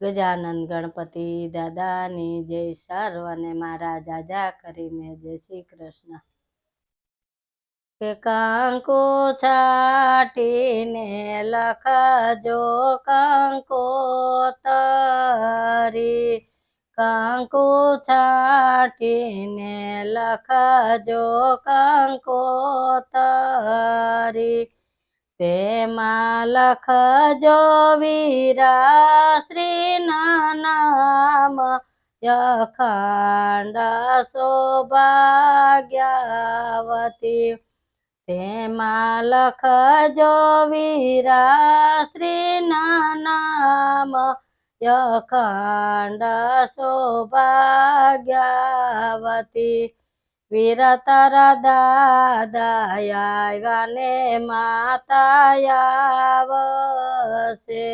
ગજાનંદ ગણપતિ દાદાની જય સર્વને મારા જાજા કરીને જય શ્રી કૃષ્ણ. કંકુ છાટીને લખજો કંકોતરી કાંકો છાટીને લખજો કંકોતરી તેમાં લખજો વીરા શ્રીના નામ યખંડ સૌભાગ્યવતી. તેમાં લખજો વીરા શ્રીના નામ યખંડ સૌભાગ્યવતી. વીર તારા દાદા આવ્યા ને માતા આવશે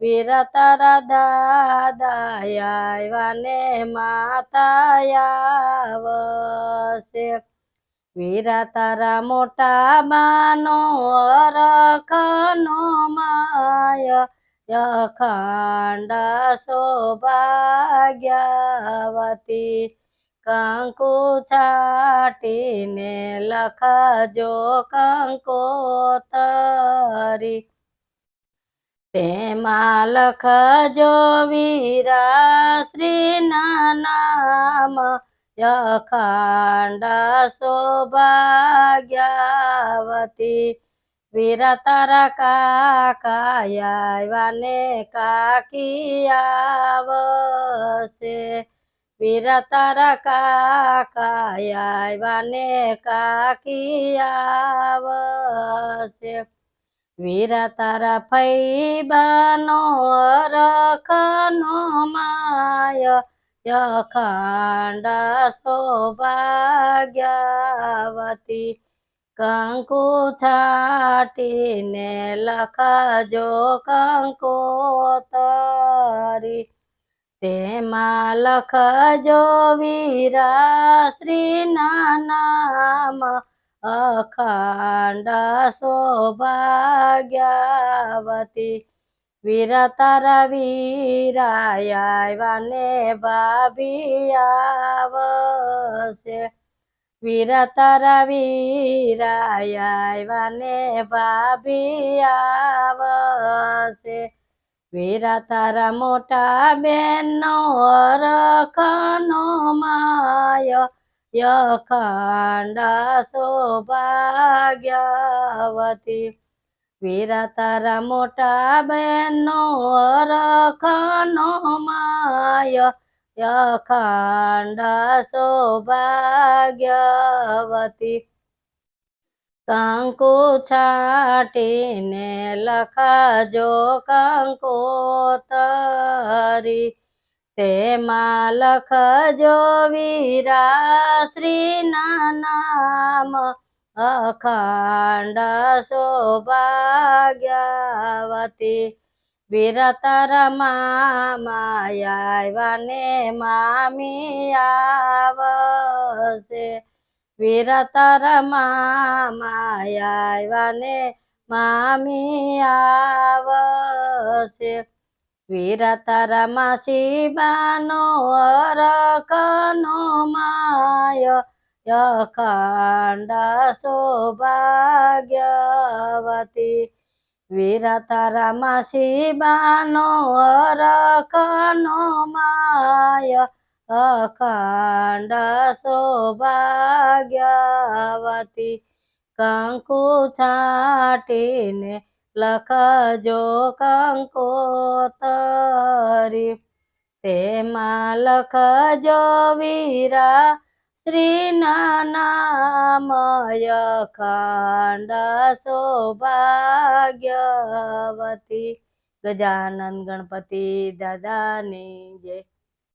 વીર તારા દાદા આવ્યા ને માતા આવશે વીર તારા મોટા બાનો અરખનો માય યખંડ સૌભાગ્યવતી કંકુ છાટીને લખજો કંકોતરી તેમાં લખજો વીરા શ્રીના નામ યખંડ સૌભાગ્યાવતી. વીરા તારા કાકાયા ને કાકી આવશે. વીર તારા કાકા આવ્યા ને કાકી આવશે વીર તારા ફૈબાનો રખનો માય યખંડ સૌભાગ્યવતી. કંકુ છાટીને લખજો કંકોતરી. તેમાં લખજો વીરા શ્રીના નામ અખંડ સૌભાગ્યાવતી. વીરા તારા વીરાયા ને ભાભી આવશે. વીર તારા વીરાયા ને ભાભી આવશે. વીરા તારા મોટા બેનનો રખનો માય, યખંડ સૌભાગ્યવતી. વેરા તારા મોટા બેનનો રખનો માય, યખંડ સૌભાગ્યવતી. કંકુ છાટીને લખાજો કંકોતરી તેમાં લખજો વીરા શ્રીના નામ. અખંડ સૌભાગ્યવતી. વીર તારા મામા આવ્યા ને મામી આવશે. વીર તારા આવ્યા ને મામી, આવશે. વીર તારા માસી બાનો અરકનો માય યખંડ સૌભાગ્યવતી. વીર તારા માસી બાનો અરકનો માય અખંડ સૌભાગ્યવતી કંકુ છાટીને લખજો કંકોતરી. તેમાં લખજો વીરા શ્રીના ખંડ સૌભાગ્યવતી. ગજાનંદ ગણપતિ દાદાની જય.